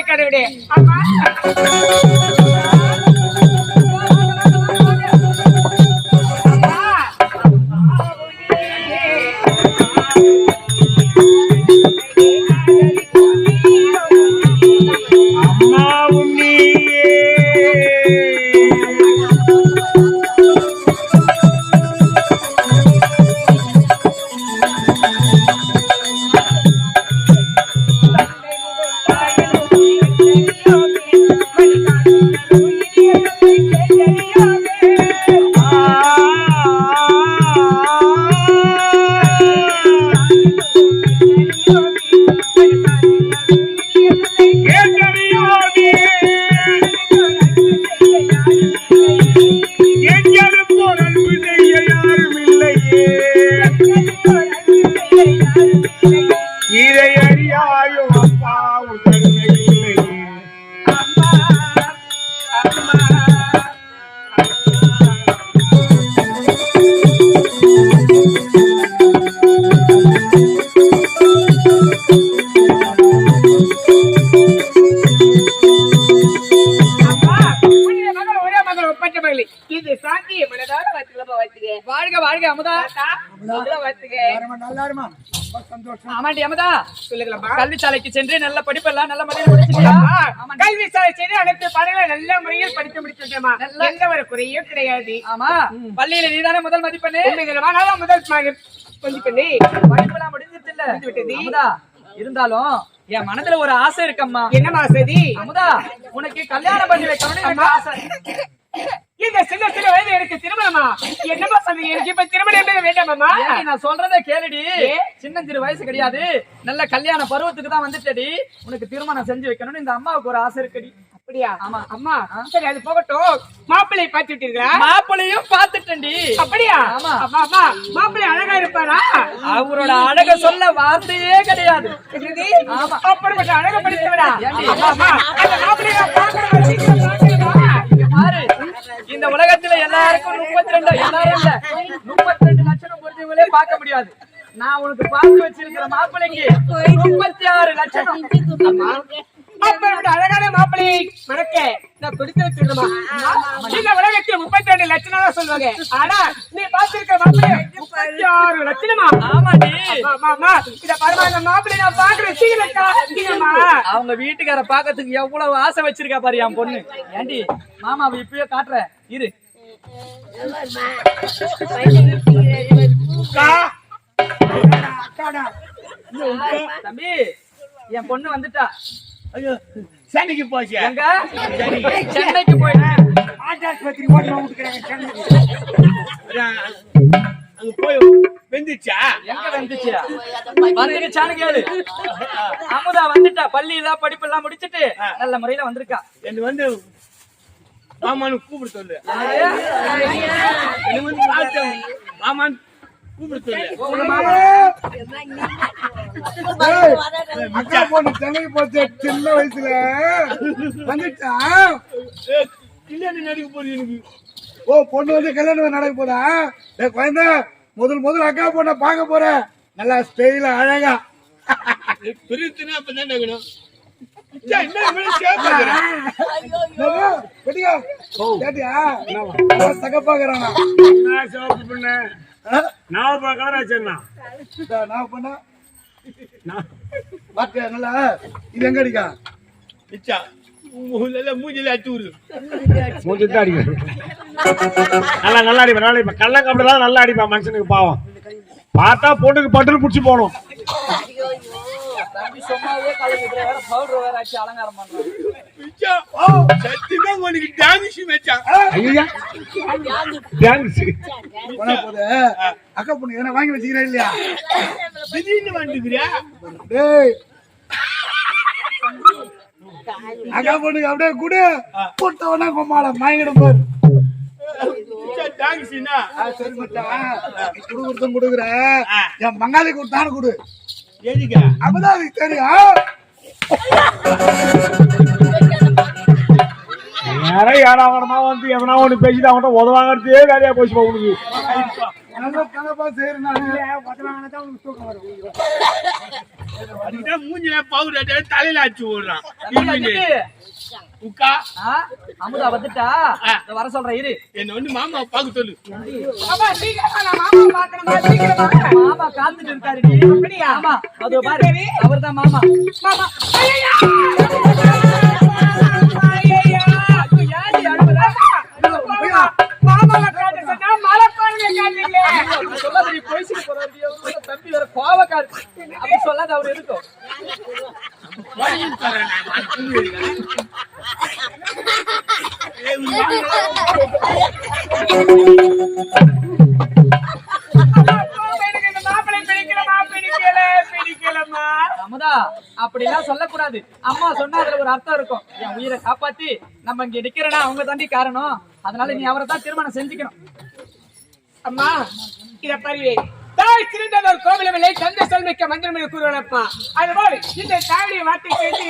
கடவுளே. அப்பா. மகள். இது சாந்தி மனதார வாழ்த்துக்களப்பா வாழ்த்துக்க. வாழ்க வாழ்க அமுதா. வாழ்த்துக்க. ஆமாண்டி அமுதா. சொல்லுங்களம்மா. கல்விசாலைக்கு சென்று நல்ல படிப்பெல்லாம் நல்ல முறையில் அனைத்து பாடங்களை நல்ல முறையில் படித்து நல்ல- ஒரு குறையும் கிடையாது. ஆமா. பள்ளியில நீதானே முதல் மதிப்பெண்ணு? நான் முதல் மகன். கொஞ்சம் பண்ணி படிப்பெல்லாம் முடிஞ்சிட்டு இல்ல விட்டது. அமுதா இருந்தாலும் என் மனதுல ஒரு ஆசை இருக்கம்மா. என்னமா சதி அமுதா உனக்கு கல்யாணம் பண்ணி வைக்கணும்னு. ஆசை. இந்த சின்ன சின்ன வயது எனக்கு திருமணமா? என்னமா சதி எனக்கு இப்ப திருமணம் வேண்டாமாமா நான் சொல்றதே கேளுடி. ஏ? சின்னஞ்சிறு வயசு கிடையாது. நல்ல கல்யாண பருவத்துக்கு தான் வந்துட்டடி. உனக்கு திருமணம் செஞ்சு வைக்கணும்னு இந்த அம்மாவுக்கு ஒரு ஆசை இருக்குடி. அப்படியா? ஆமா. அம்மா சரி அது போகட்டும். மாப்பிள்ளை பார்த்து விட்டீர்களா மாப்பிளையும் பாத்துட்டேன்டி அப்படியா? ஆமா. அம்மா அம்மா மாப்பிள்ளை அழகா இருப்பாரா? அவரோட அழக சொல்ல வார்த்தையே கிடையாது? ஆமா. அப்படிப்பட்ட அழகை அந்த மாப்பிள்ளையை நான் இந்த உலகத்துல எல்லாருக்கும் முப்பத்தி ரெண்டு எல்லாரும் இல்ல. முப்பத்தி ரெண்டு லட்சம் பொறுத்தவங்களே பார்க்க முடியாது. நான் உனக்கு பார்த்து வச்சிருக்கிற மாப்பிள்ளைக்கு முப்பத்தி ஆறு லட்சம் அழகான மாப்பிள்ளையை மணக்க நான் கொடுத்து வச்சிருக்கணுமா இந்த உலகத்தில் முப்பத்தி ரெண்டு லட்சம் தான் சொல்லுவாங்க. ஆனா நீ பார்த்திருக்க மாப்பிள்ளை முப்பத்தி ஆறு லட்சமா ஆமாடி இத பாரும்மா, இந்த மாப்பிள்ளையை நான் பார்க்கிறேன். சீக்கிரம். அவங்க வீட்டுக்கார பாக்கிறதுக்கு எவ்வளவு ஆசை வச்சிருக்கா பாரு என் பொண்ணு. ஏண்டி மாமாவை இப்பயே காட்டுறேன். இரு. தம்பி என் பொண்ணு வந்துட்டா. ஐயோ சென்னைக்கு போச்சு. எங்க? சென்னைக்கு போயிட்டு. ஆட்டாஸ்பத்திரி ஓட்டமா விட்டுக்கிறாங்க சென்னைக்கு. அங்க போய் வெந்துச்சா? எங்க வந்துச்சு? வந்துருச்சான்னு கேளு. அமுதா வந்துட்டா. பள்ளி எல்லாம் படிப்பு எல்லாம் முடிச்சிட்டு நல்ல முறையில வந்திருக்கா. என்ன வந்து மாமான்னு கூப்பிட சொல்லு. மாமான்னு அக்கா பொண்ணு சென்னைக்கு போச்சு சின்ன வயசுல. வந்துட்டா? கல்யாணம் நடக்க போகுது எனக்கு? ஓ பொண்ணு வந்து கல்யாணம் நடக்க போதா? டேய் குழந்தை முதல் முதல் அக்கா பொண்ணை பார்க்க போறேன் நல்லா ஸ்டைலா அழகா. பெருத்துனா அப்பதான் நடக்கணும். நான் சகப்பாக்குறானா. என்ன சிவப்பு பொண்ணு? நான் பா கலர் நான் பண்ண பாத்தியா நல்லா? இது எங்க அடிக்கா மிச்சா மூஞ்சில மூஞ்சில அடிச்சு விடு நல்லா நல்லா நல்லா அடிப்பா. கள்ள கம்பெல்லாம் நல்லா அடிப்பா மனுஷனுக்கு பாவம். பார்த்தா பொண்ணுக்கு பட்டுன்னு புடிச்சு போகணும். தம்பி சும்மாவே கலந்துக்கிற வேற பவுடர் வேற ஆச்சு அலங்காரம் பண்றான். அக்கா பொண்ணு எதனா வாங்கி வச்சுக்கிறேன் இல்லையா? திடீர்னு வந்துக்கிறியா டேய். அக்கா பொண்ணுக்கு அப்படியே குடு. போட்டவனா கொம்மாட மயங்கிடும் பாரு. சரி மச்சான் குடு கொடுத்தும் கொடுக்குற. என் பங்காளி கொடுத்தான்னு கொடு. அப்பதான் அதுக்கு தெரியும். யாரோ ஏடாவடமா வந்து எவனா ஒண்ணு பேசிட்டு அவன்கிட்ட உதவாங்கிறதே வேலையா போச்சு உனக்கு. மூஞ்சில பவுடர் தலையில அடிச்சு விடுறான். உக்கா. ஆ, அமுதா வந்துட்டா? வர சொல்றேன் இரு. என்ன வந்து மாமா பார்க்க சொல்லு. மாமா காத்துட்டு இருக்காரு நீ. அப்படியா? ஆமா. அது பாரு. அவர்தான் மாமா. மாமா. தம்பி வேற கோவக்காரு அப்படி சொல்லாத அவர் இருக்கும் வாங்கி தரேன் நான். அது புண்ணு எடுக்கிறேன். ஏய், உன் மாமா எனக்கு இந்த மாப்பிளை பிடிக்கலமா பிடிக்கல பிடிக்கலமா அமுதா அப்படிலாம் சொல்லக்கூடாது. அம்மா சொன்னா அதுல ஒரு அர்த்தம் இருக்கும். என் உயிரை காப்பாத்தி நம்ம இங்க நிக்கிறனா அவங்க தாண்டி காரணம். அதனால நீ அவரை தான் திருமணம் செஞ்சுக்கணும். அம்மா இத பாருவே. தாய் சிறந்ததோர் கோவிலவில்லை தந்தை சொல்மிக்க மந்திரம் கூறுவனப்பா அதுபோல் இந்த தாயுடைய வார்த்தை கேட்டு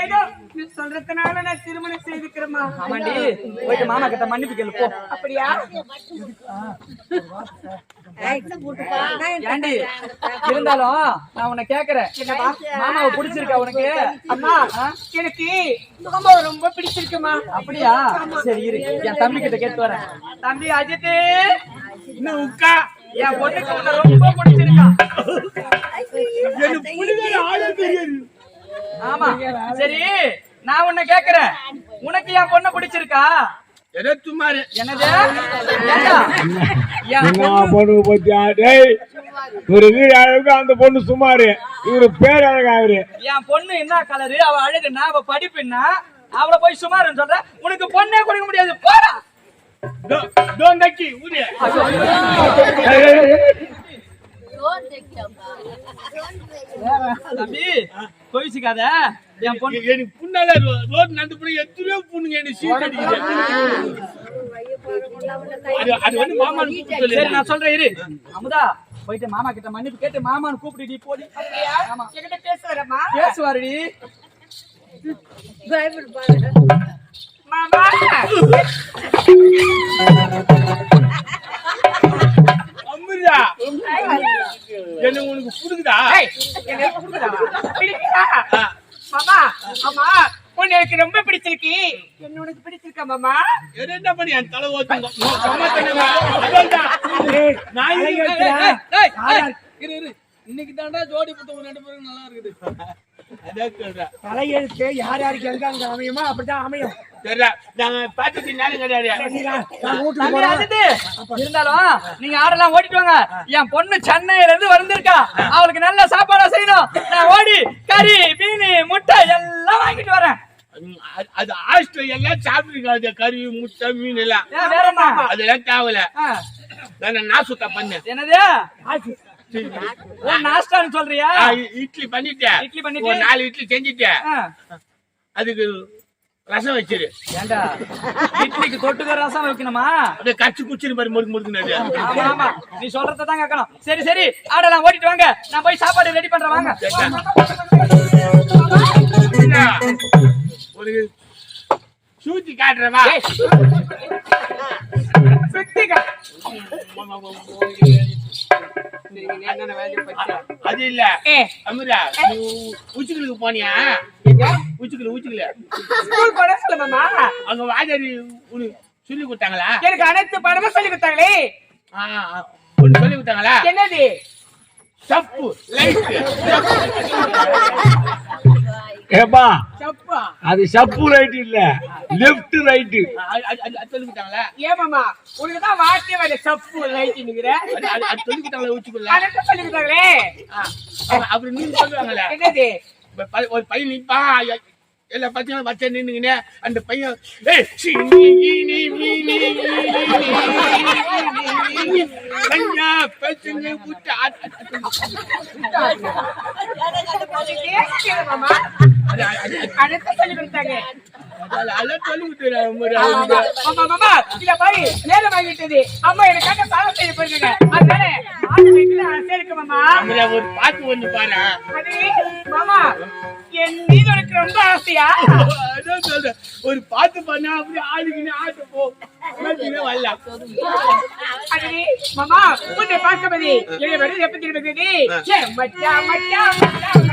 ஏதோ நீ சொல்றதுனால நான் திருமணம் செய்துக்கிறேம்மா. ஆமாண்டி போயிட்டு மாமா கிட்ட மன்னிப்பு கேளு போ. அப்படியா? ஏண்டி இருந்தாலும் நான் உன்னை கேக்குறேன். மாமாவை பிடிச்சிருக்கா உனக்கு? அம்மா எனக்கு ரொம்ப ரொம்ப பிடிச்சிருக்குமா அப்படியா? சரி இரு. என் தம்பி கிட்ட கேட்டு வரேன். தம்பி அஜித் என்ன உக்கா. என் பொண்ணுக்கு உன்னை ரொம்ப பிடிச்சிருக்கா. எனக்கு புடிக்கிற ஆளே தெரியாது. ஆமா. சரி நான் உன்னை கேக்குறேன். உனக்கு என் பொண்ணு பிடிச்சிருக்கா? என்னது? பொண்ணு- பத்தியா? டேய் ஒரு வீடு அழகு அந்த பொண்ணு சுமாரு இவரு பேர் அழகாரு என் பொண்ணு என்ன கலரு அவ அழகுன்னா அவ படிப்பு என்ன அவளை போய் சுமாருன்னு சொல்ற. உனக்கு பொண்ணே கொடுக்க முடியாது. போடா. தோ- தோ நக்கி ஊரு தம்பி கோவிச்சுக்காத. என் பொண்ணு எனக்கு புண்ணால ரோட் நடந்து போய் எத்தனையோ புண்ணுங்க என்ன சீட் அடிக்குது அது அது வந்து மாமா சரி நான் சொல்றேன் இரு. அமுதா போயிட்டு மாமா கிட்ட மன்னிப்பு கேட்டு மாமான்னு கூப்பிட்டு நீ போடி. பேசுவாருடி. மாமா! அம்மிதா என்ன உனக்கு புடுக்குதா எனக்கு கொடுக்குதா? பிடிக்குதா? மாமா ஆமா உன்னை எனக்கு ரொம்ப பிடிச்சிருக்கு. என்ன உனக்கு பிடிச்சிருக்கா மாமா? என்ன பண்ணி என் தலை ஓட்டுங்க இன்னைக்கு தாண்டா ஜோடி புத்தகம் ரெண்டு பேரும் நல்லா இருக்குது. தலையெழுத்து யார் யாருக்கு எங்க அங்க அமையுமோ அப்படிதான் அமையும். இருந்தாலும் நீங்க ஆடெல்லாம் ஓட்டிட்டு வாங்க. என் பொண்ணு சென்னையில இருந்து வந்திருக்கா. அவளுக்கு நல்ல சாப்பாடா செய்யணும். நான் ஓடி கறி மீன் முட்டை எல்லாம் வாங்கிட்டு வரேன். அது- ஹாஸ்டல் எல்லாம் சாப்பிட்டுருக்காது கறி முட்டை மீன் எல்லாம். அதெல்லாம் தேவையில்ல. நான் நான் சுத்தா பண்ணேன்? என்னது? நாஸ்டான்னு சொல்றியா? இட்லி பண்ணிட்டேன் இட்லி பண்ணிட்டு? நாலு இட்லி செஞ்சுட்டேன் அதுக்கு ரசம் வச்சிரு. ஏண்டா? இட்லிக்கு தொட்டுக்க ரசம் வைக்கணுமா? அப்படியே கச்சி குச்சிரு மாதிரி முறுக்கு முறுக்குனது ஆமா ஆமா. நீ சொல்றத தான் கேட்கணும். சரி சரி. ஆடெல்லாம் ஓட்டிட்டு வாங்க. நான் போய் சாப்பாடு ரெடி பண்றேன். வாங்க. ஒரு சூச்சி காட்டுறவா சுத்திக்கா அது இல்ல. அமிரா நீ உச்சிகளுக்கு போனியா? உச்சிக்கல உச்சிக்கல ஸ்கூல் போட சொல்ல மாமா. அங்க வாஜாரி சொல்லி கொடுத்தாங்களா? எனக்கு அனைத்து படமும் சொல்லி கொடுத்தாங்களே. உனக்கு சொல்லி கொடுத்தாங்களா? என்னது? சப்பு லைட் ஏப்பா சப்பா அது சப்பு ரைட் இல்ல லெஃப்ட் ரைட்டு அது சொல்லி கொடுத்தாங்களா ஏமாமா உனக்கு தான் வார்த்தை வர சப்பு லைட்டினுங்கிற அது- அது- அது சொல்லி கொடுத்தாங்களா உச்சிக்குள்ள அனைத்து சொல்லி கொடுத்தாங்களே அப்படி நீங்க சொல்லுவாங்களே? என்னது? ஒரு பையன் நிப்பான் எல்லா பசங்களும் பச்சை நின்னுங்கண்ணே அந்த பையன் மீனி மாமா ஆமா, ஆமா, மாமா, அம்மா எனக்காக சாதம் செய்ய போயிருக்காங்க. மாமா. ஒரு பாட்டு ஒண்ணு பாரு மாமா, என் மீது உனக்கு ரொம்ப ஆசையா? அதான் சொல்றேன். ஒரு பாட்டு பண்ணா அப்படி ஆடுகின்னு ஆட்டு போ. மாமா, உன்னை பார்க்கும்போது என்னை வருது எப்ப திரும்புகிறது? ஏ, மச்சான், மச்சான், மச்சான்,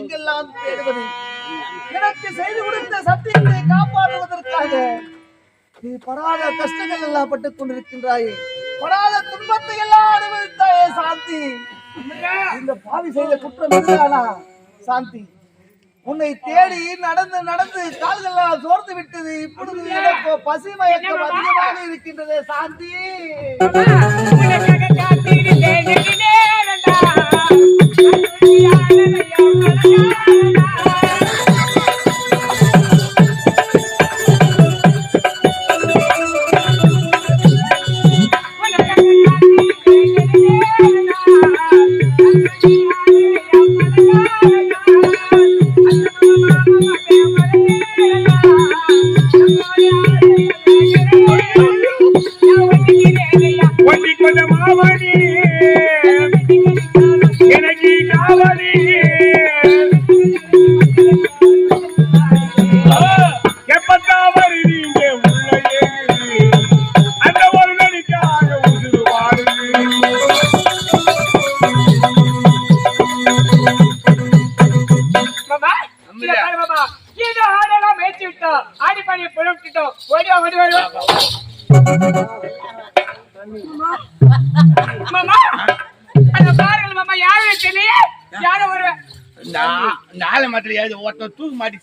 எங்கெல்லாம் தேடுவது? எனக்கு செய்து கொடுத்த சத்தியத்தை காப்பாற்றுவதற்காக நீ படாத கஷ்டங்கள் எல்லாம் பட்டுக் கொண்டிருக்கின்றாயே. படாத துன்பத்தை எல்லாம் அனுபவித்தாயே சாந்தி. இந்த பாவி செய்த குற்றம் இதுதானா சாந்தி? உன்னை தேடி நடந்து நடந்து கால்கள் சோர்ந்து விட்டது. இப்பொழுது எனக்கு பசி மயக்கம் அதிகமாக இருக்கின்றது சாந்தி.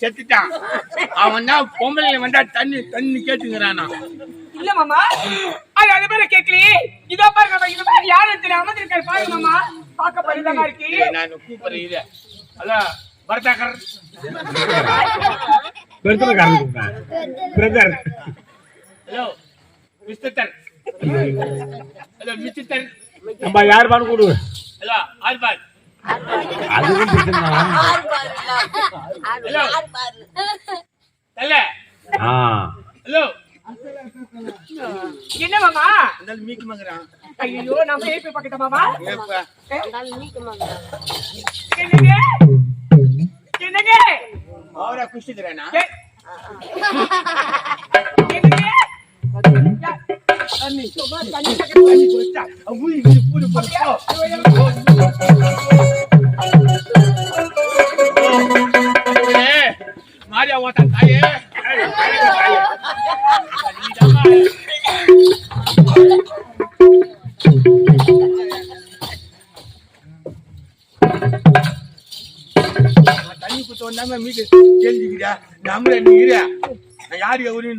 செத்துட்டான். அவன் தான் பொம்பளைல வந்தா தண்ணி தண்ணி கேட்டுங்கிறானா. இல்ல மாமா. அது அது பேர கேட்கலையே இதோ பாருங்க இது மாதிரி யாரும் தெரியல அமர்ந்திருக்காரு பாருங்க மாமா. பார்க்க பரிதமா இருக்கு. நான் கூப்பிடுறேன் இது அதான் பெருத்தனக்காரன் brother. Hello mister hello mister நம்ம யார் பான்னு கூடு ஹலோ பிரச்சனை தான். ஹலோ தல்ல ஆ. ஹலோ என்ன மாமா இந்த மீக்கு மங்கறான். ஐயோ நம்ம ஏப்பி. பக்கத்த மாமா என்னங்க? என்னங்க? அவரா யா- தண்ணி தண்ணி தண்ணி குடிச்சா ஊதி ஊதி பூரி போடு தெரிஞ்சுக்கிறியா நீ இரு. நான் யாரு எவரு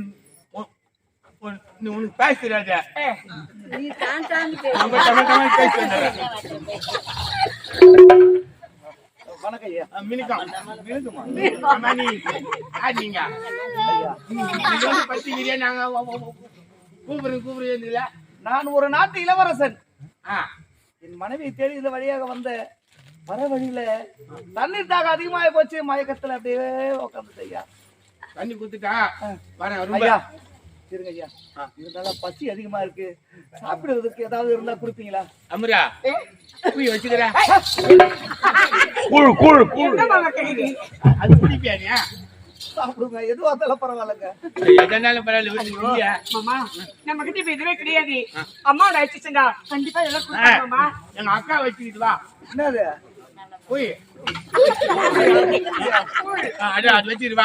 உனக்கு பேச தெரியாது வணக்கம் ஐயா. நீங்க நான் ஒரு நாட்டு இளவரசன். ஆ. என் மனைவி தேடி இந்த வழியாக வந்த வர வழியில தண்ணீர் தாக அதிகமாக போச்சு. மயக்கத்துல அப்படியே உட்காந்து ஐயா. தண்ணி குத்துட்டா வரேன் ரொம்ப ஐயா. இருங்க ஐயா. இருந்தாலும் பசி அதிகமா இருக்கு. சாப்பிடுறதுக்கு ஏதாவது இருந்தா கொடுப்பீங்களா? அமரா போய் வச்சுக்கிறேன் கூழ் அது குடிப்பியா சாப்பிடுங்க. எதுவா இருந்தாலும் பரவாயில்லைங்க. எதனாலும் பரவாயில்ல மாமா நம்ம கிட்ட இப்ப எதுவுமே கிடையாது. அம்மாவோட அழைச்சிச்சுண்டா கண்டிப்பா எல்லாம் எங்க அக்கா வச்சுக்கிட்டு வா. என்னது? போய் ஆ, அது வச்சுக்கிட்டு